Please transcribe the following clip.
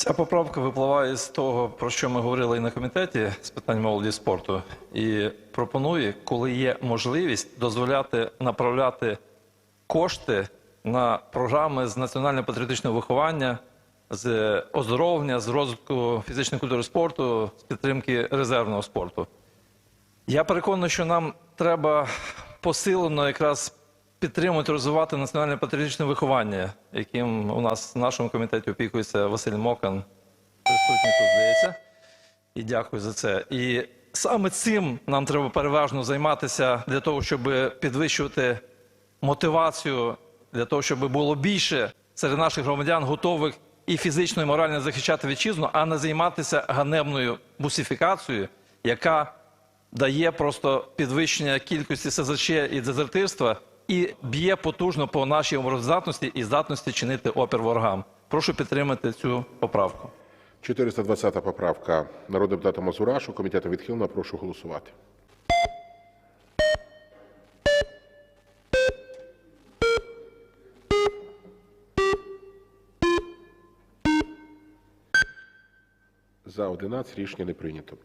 Ця поправка випливає з того, про що ми говорили і на комітеті з питань молоді спорту, і пропонує, коли є можливість, дозволяти направляти кошти на програми з національно-патріотичного виховання, з оздоровлення, з розвитку фізичної культури спорту, з підтримки резервного спорту. Я переконаний, що нам треба посилено якраз підтримувати, розвивати національне патріотичне виховання, яким у нас в нашому комітеті опікується Василь Мокан, присутній тут, здається. І дякую за це. І саме цим нам треба переважно займатися для того, щоб підвищувати мотивацію, для того, щоб було більше серед наших громадян готових і фізично, і морально захищати вітчизну, а не займатися ганебною бусифікацією, яка дає просто підвищення кількості СЗЧ і дезертирства і б'є потужно по нашій обороноздатності і здатності чинити опір ворогам. Прошу підтримати цю поправку. 420 поправка народного депутата Мазурашу. Комітетом відхилена. Прошу голосувати. За 11 рішення не прийнято.